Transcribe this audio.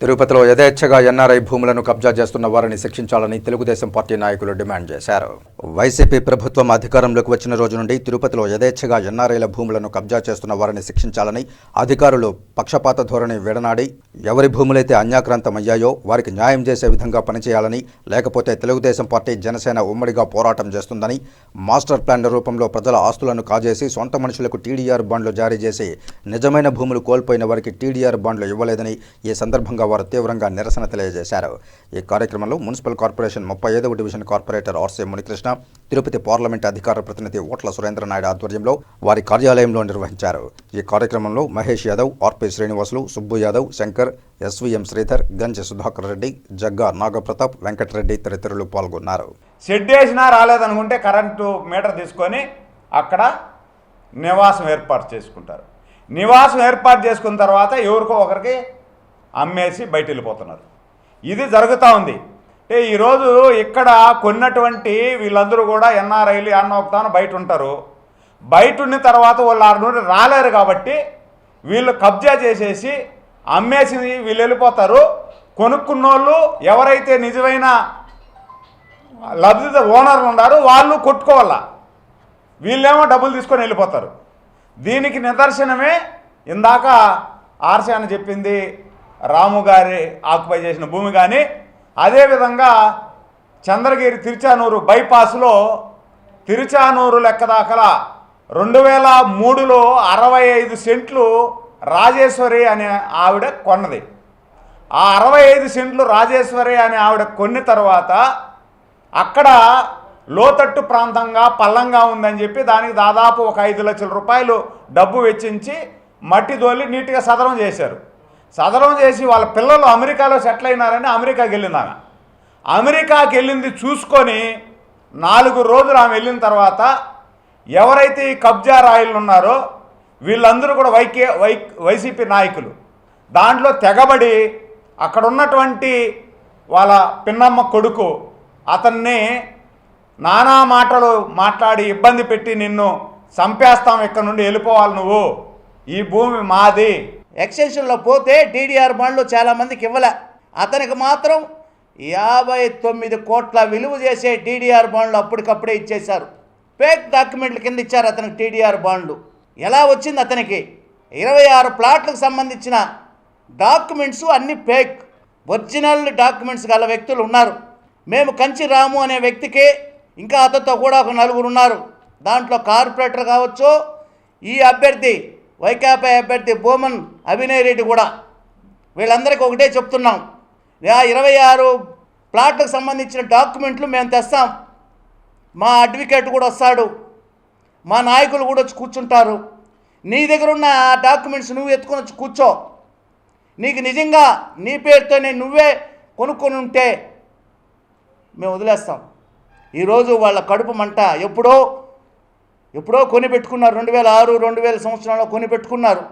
తిరుపతిలో యథేచ్ఛగా ఎన్ఆర్ఐ భూములను కబ్జా చేస్తున్న వారిని శిక్షించాలని తెలుగుదేశం పార్టీ నాయకులు డిమాండ్ చేశారు. వైసీపీ ప్రభుత్వం అధికారంలోకి వచ్చిన రోజు నుండి తిరుపతిలో యథేచ్ఛగా ఎన్ఆర్ఐల భూములను కబ్జా చేస్తున్న వారిని శిక్షించాలని అధికారులు పక్షపాత ధోరణి విడనాడి ఎవరి భూములైతే అన్యాక్రాంతమయ్యాయో వారికి న్యాయం చేసే విధంగా పనిచేయాలని లేకపోతే తెలుగుదేశం పార్టీ జనసేన ఉమ్మడిగా పోరాటం చేస్తుందని మాస్టర్ ప్లాన్ల రూపంలో ప్రజల ఆస్తులను కాజేసి సొంత మనుషులకు టీడీఆర్ బాండ్లు జారీ చేసి నిజమైన భూములు కోల్పోయిన వారికి టీడీఆర్ బాండ్లు ఇవ్వలేదని ఈ సందర్భంగా వారు తీవ్రంగా నిరసన తెలియజేశారు. ఈ కార్యక్రమంలో మున్సిపల్ కార్పొరేషన్ ముప్పై ఐదవ division corporator RC Munikrishna Tirupati parliament అధికార ప్రతినిధి ఓట్ల సురేంద్రనాయుడు ఆధ్వర్యంలో వారి కార్యాలయంలో నిర్వహించారు. ఈ కార్యక్రమంలో మహేష్ యాదవ్ ఆర్పి శ్రీనివాసులు సుబ్బు యాదవ్ శంకర్ ఎస్వీఎం శ్రీధర్ గంజి సుధాకర్ రెడ్డి జగ్గా నాగప్రతాప్ వెంకటరెడ్డి తదితరులు పాల్గొన్నారు. షెడ్ వేసినా రాలేదనుకుంటే కరెంటు మీటర్ తీసుకొని అక్కడ నివాసం ఏర్పాటు చేసుకుంటారు. నివాసం ఏర్పాటు చేసుకున్న తర్వాత ఎవరికో ఒకరికి అమ్మేసి బయట వెళ్ళిపోతున్నారు. ఇది జరుగుతూ ఉంది. అంటే ఈరోజు ఇక్కడ కొన్నటువంటి వీళ్ళందరూ కూడా ఎన్ఆర్ఐలు ఎన్నోక్తాను బయట ఉంటారు. బయట ఉన్న తర్వాత వాళ్ళు ఆరు నుండి రాలేరు కాబట్టి వీళ్ళు కబ్జా చేసేసి అమ్మేసి వీళ్ళు వెళ్ళిపోతారు. కొనుక్కున్నోళ్ళు ఎవరైతే నిజమైన లబ్ధిత ఓనర్లు ఉన్నారో వాళ్ళు కొట్టుకోవాలా. వీళ్ళేమో డబ్బులు తీసుకొని వెళ్ళిపోతారు. దీనికి నిదర్శనమే ఇందాక ఆర్సీ అని చెప్పింది రాము గారి ఆక్యుపై చేసిన భూమి కానీ అదేవిధంగా చంద్రగిరి తిరుచానూరు బైపాస్లో తిరుచానూరు లెక్క దాకల రెండు వేల మూడులో అరవై ఐదు సెంట్లు రాజేశ్వరి అనే ఆవిడ కొన్నది. ఆ అరవై ఐదు సెంట్లు రాజేశ్వరి అనే ఆవిడ కొన్ని తర్వాత అక్కడ లోతట్టు ప్రాంతంగా పల్లంగా ఉందని చెప్పి దానికి దాదాపు ఒక ఐదు లక్షల రూపాయలు డబ్బు వెచ్చించి మట్టి దోలి నీట్గా సదరం చేశారు. సదరం చేసి వాళ్ళ పిల్లలు అమెరికాలో సెటిల్ అయినారని అమెరికాకి వెళ్ళింది ఆమె అమెరికాకి వెళ్ళింది చూసుకొని నాలుగు రోజులు ఆమె వెళ్ళిన తర్వాత ఎవరైతే ఈ కబ్జా రాయిలు ఉన్నారో వీళ్ళందరూ కూడా వైకే వై వైసీపీ నాయకులు. దాంట్లో తెగబడి అక్కడ ఉన్నటువంటి వాళ్ళ పిన్నమ్మ కొడుకు అతన్ని నానా మాటలు మాట్లాడి ఇబ్బంది పెట్టి నిన్ను చంపేస్తాం ఇక్కడ నుండి వెళ్ళిపోవాలి నువ్వు. ఈ భూమి మాది. ఎక్స్టెన్షన్లో పోతే టీడీఆర్ బాండ్లు చాలామందికి ఇవ్వలే. అతనికి మాత్రం యాభై తొమ్మిది కోట్ల విలువ చేసే టీడీఆర్ బాండ్లు అప్పటికప్పుడే ఇచ్చేశారు. ఫేక్ డాక్యుమెంట్ల కింద ఇచ్చారు అతనికి టీడీఆర్ బాండ్లు. ఎలా వచ్చింది అతనికి? ఇరవై ఆరు ప్లాట్లకు సంబంధించిన డాక్యుమెంట్స్ అన్ని ఫేక్ ఒరిజినల్ డాక్యుమెంట్స్ గల వ్యక్తులు ఉన్నారు. మేము కంచి రాము అనే వ్యక్తికి ఇంకా అతనితో కూడా ఒక నలుగురు ఉన్నారు. దాంట్లో కార్పొరేటర్ కావచ్చు ఈ అభ్యర్థి వైకాపా అభ్యర్థి బోమన్ అభినయ్ రెడ్డి కూడా. వీళ్ళందరికీ ఒకటే చెప్తున్నాం. ఆ ఇరవై ఆరు ప్లాట్లకు సంబంధించిన డాక్యుమెంట్లు మేము తెస్తాం. మా అడ్వకేట్ కూడా వస్తాడు. మా నాయకులు కూడా వచ్చి కూర్చుంటారు. నీ దగ్గర ఉన్న ఆ డాక్యుమెంట్స్ నువ్వు ఎత్తుకొని వచ్చి కూర్చో. నీకు నిజంగా నీ పేరుతోనే నువ్వే కొనుక్కొని ఉంటే మేము వదిలేస్తాం. ఈరోజు వాళ్ళ కడుపు మంట ఎప్పుడో ఎప్పుడో కొని పెట్టుకున్నారు రెండు వేల ఆరు రెండు వేల సంవత్సరంలో కొని పెట్టుకున్నారు